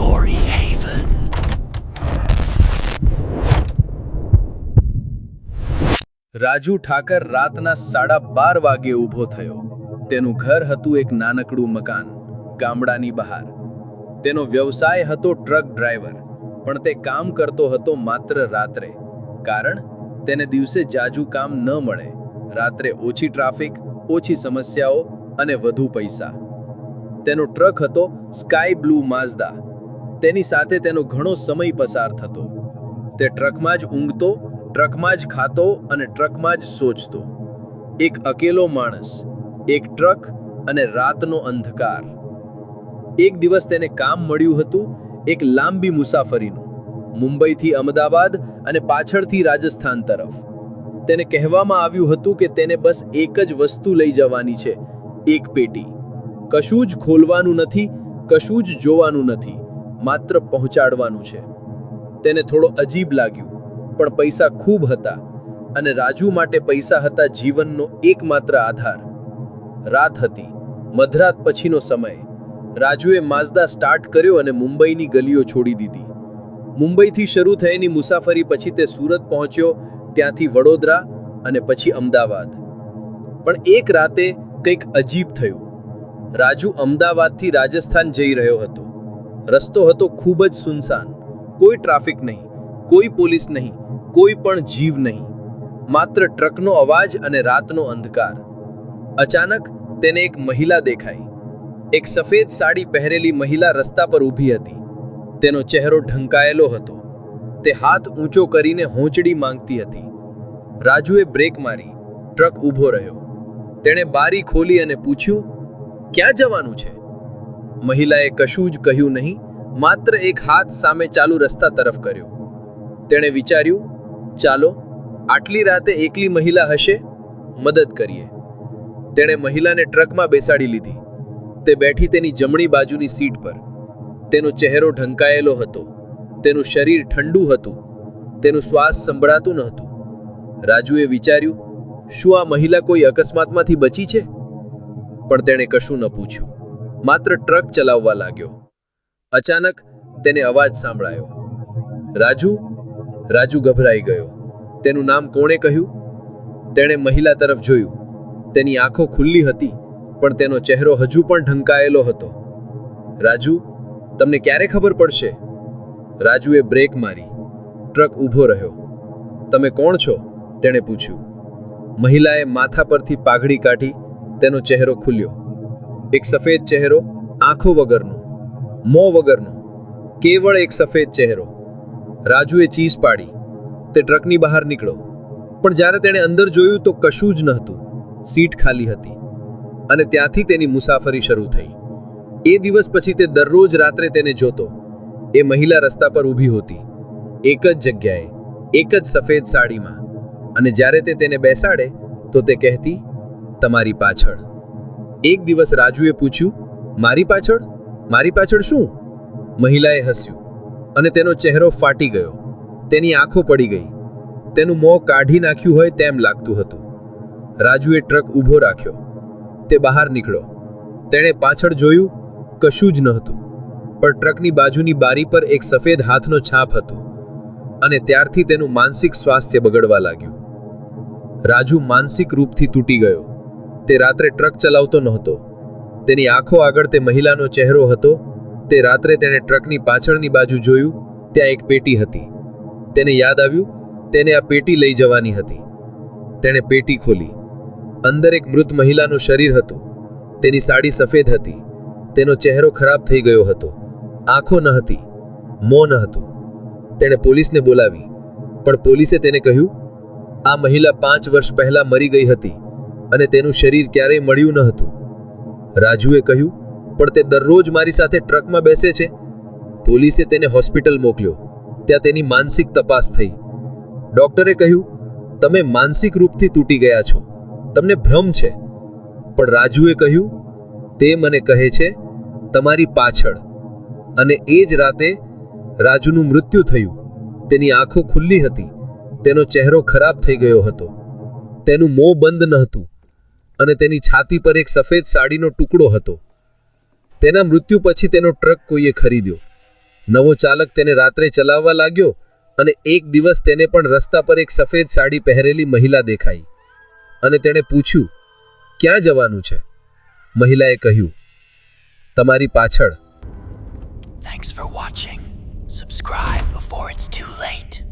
Story Haven. Raju Thakar રાતના સાડા બાર વાગે ઊભો થયો. તેનું ઘર હતું એક નાનકડું મકાન, ગામડાની બહાર. તેનો વ્યવસાય હતો ટ્રક ડ્રાઈવર, પણ તે કામ કરતો હતો માત્ર રાત્રે. કારણ, તેને દિવસે જાજુ કામ ન મળે. રાત્રે ઓછી ટ્રાફિક, ઓછી સમસ્યાઓ અને વધુ પૈસા. તેનો ટ્રક હતો સ્કાય બ્લુ માઝદા. તેની સાથે તેનો ઘણો સમય પસાર થતો. તે ટ્રકમાં જ ઊંઘતો, ટ્રકમાં જ ખાતો અને ટ્રકમાં જ સોચતો. એક અકેલો માણસ, એક ટ્રક અને રાતનો અંધકાર. એક દિવસ તેને કામ મળ્યું હતું એક લાંબી મુસાફરીનું, મુંબઈથી અમદાવાદ અને પાછળથી રાજસ્થાન તરફ. તેને કહેવામાં આવ્યું હતું કે તેને બસ એક જ વસ્તુ લઈ જવાની છે, એક પેટી. કશું જ ખોલવાનું નથી, કશું જ જોવાનું નથી. માત્ર પહોંચાડવાનું છે. તેને થોડો અજીબ લાગ્યું, પણ પૈસા ખૂબ હતા અને રાજુ માટે પૈસા હતા જીવનનો એકમાત્ર આધાર. રાત હતી, મધરાત પછીનો સમય. રાજુએ માઝદા સ્ટાર્ટ કર્યો અને મુંબઈની ગલીઓ છોડી દીધી. મુંબઈથી શરૂ થયેલી મુસાફરી પછી તે સુરત પહોંચ્યો, ત્યાંથી વડોદરા અને પછી અમદાવાદ. પણ એક રાતે કંઈક અજીબ થયું. રાજુ અમદાવાદથી રાજસ્થાન જઈ રહ્યો હતો. રસ્તો હતો ખૂબ જ સુનસાન. કોઈ ટ્રાફિક નહીં, કોઈ પોલીસ નહીં, કોઈ પણ જીવ નહીં. માત્ર ટ્રકનો અવાજ અને રાતનો અંધકાર. અચાનક તેને એક મહિલા દેખાઈ. એક સફેદ સાડી પહેરેલી મહિલા રસ્તા પર ઊભી હતી. તેનો ચહેરો ઢંકાયેલો હતો. તે હાથ ઊંચો કરીને હોંચડી માંગતી હતી. રાજુએ બ્રેક મારી. ટ્રક ઊભો રહ્યો. તેણે બારી ખોલી અને પૂછ્યું, ક્યાં જવાનું છે? મહિલાએ કશું જ કહ્યું નહીં, માત્ર એક હાથ સામે ચાલુ રસ્તા તરફ કર્યો. તેણે વિચાર્યું, ચાલો, આટલી રાતે એકલી મહિલા હશે, મદદ કરીએ. તેણે મહિલાને ટ્રકમાં બેસાડી લીધી. તે બેઠી તેની જમણી બાજુની સીટ પર. તેનો ચહેરો ઢંકાયેલો હતો. તેનું શરીર ઠંડુ હતું. તેનું શ્વાસ સંભળાતું ન હતું. રાજુએ વિચાર્યું, શું આ મહિલા કોઈ અકસ્માતમાંથી બચી છે? પણ તેણે કશું ન પૂછ્યું. માત્ર ટ્રક ચલાવવા લાગ્યો. અચાનક તેને અવાજ સાંભળાયો. રાજુ રાજુ ગભરાઈ ગયો. તેનું નામ કોણે કહ્યું? તેણે મહિલા તરફ જોયું. તેની આંખો ખુલ્લી હતી, પણ તેનો ચહેરો હજુ પણ ઢંકાયેલો હતો. રાજુ, તમને ક્યારે ખબર પડશે? રાજુએ બ્રેક મારી. ટ્રક ઊભો રહ્યો. તમે કોણ છો? તેણે પૂછ્યું. મહિલાએ માથા પરથી પાઘડી કાઢી તેનો ચહેરો ખુલ્યો. એક સફેદ ચહેરો આંખો વગરનો, મોં વગરનો, કેવળ એક સફેદ ચહેરો. રાજુએ ચીસ પાડી, તે ટ્રકની બહાર નીકળો પણ જ્યારે તેણે અંદર જોયું તો કશું જ નહોતું, સીટ ખાલી હતી. અને ત્યાંથી તેની મુસાફરી શરૂ થઈ. એ દિવસ પછી તે દરરોજ રાત્રે તેને જોતો. એ મહિલા રસ્તા પર ઊભી હોતી. એક જ જગ્યાએ, એક જ સફેદ સાડીમાં. અને જ્યારે તે તેને બેસાડે, તો તે કહેતી, તમારી પાછળ. એક દિવસ રાજુએ પૂછ્યું, મારી પાછળ? મારી પાછળ શું? મહિલાએ હસ્યું અને તેનો ચહેરો ફાટી ગયો. તેની આંખો પડી ગઈ. તેનું મોં કાઢી નાખ્યું હોય તેમ લાગતું હતું. રાજુએ ટ્રક ઊભો રાખ્યો. તે બહાર નીકળ્યો. તેણે પાછળ જોયું, કશું જ નહોતું પણ ટ્રકની બાજુની બારી પર એક સફેદ હાથનો છાપ હતો અને ત્યારથી તેનું માનસિક સ્વાસ્થ્ય બગડવા લાગ્યું. રાજુ માનસિક રૂપથી તૂટી ગયો. તે રાત્રે ટ્રક ચલાવતો નહોતો. તેની આંખો આગળ તે મહિલાનો ચહેરો હતો. તે રાત્રે તેણે ટ્રકની પાછળની બાજુ જોયું, ત્યાં એક પેટી હતી. તેને યાદ આવ્યું, તેને આ પેટી લઈ જવાની હતી. તેણે પેટી ખોલી. અંદર એક મૃત મહિલાનું શરીર હતું. તેની સાડી સફેદ હતી. તેનો ચહેરો ખરાબ થઈ ગયો હતો. આંખો ન હતી. મોં ન હતું. તેણે પોલીસને બોલાવી. પણ પોલીસે તેને કહ્યું, આ મહિલા પાંચ વર્ષ પહેલા મરી ગઈ હતી. અને તેનું શરીર ક્યારેય મળ્યું ન હતું. રાજુએ કહ્યું, પણ તે દરરોજ મારી સાથે ટ્રકમાં બેસે છે. પોલીસે તેને હોસ્પિટલ મોકલ્યો. ત્યાં તેની માનસિક તપાસ થઈ. ડોક્ટરે કહ્યું, તમે માનસિક રૂપથી તૂટી ગયા છો. તમને ભ્રમ છે. પણ રાજુએ કહ્યું, તે મને કહે છે, તમારી પાછળ. અને એ જ રાતે રાજુનું મૃત્યુ થયું. તેની આંખો ખુલ્લી હતી. તેનો ચહેરો ખરાબ થઈ ગયો હતો. તેનું મોં બંધ ન હતું અને તેની છાતી પર એક સફેદ સાડીનો ટુકડો હતો. તેના મૃત્યુ પછી તેનો ટ્રક કોઈએ ખરીદ્યો. નવો ચાલક તેને રાત્રે ચલાવવા લાગ્યો અને એક દિવસ તેને પણ રસ્તા પર એક સફેદ સાડી પહેરેલી મહિલા દેખાઈ. અને તેણે પૂછ્યું, ક્યાં જવાનું છે? મહિલાએ કહ્યું, તમારી પાછળ. Thanks for watching. Subscribe before it's too late.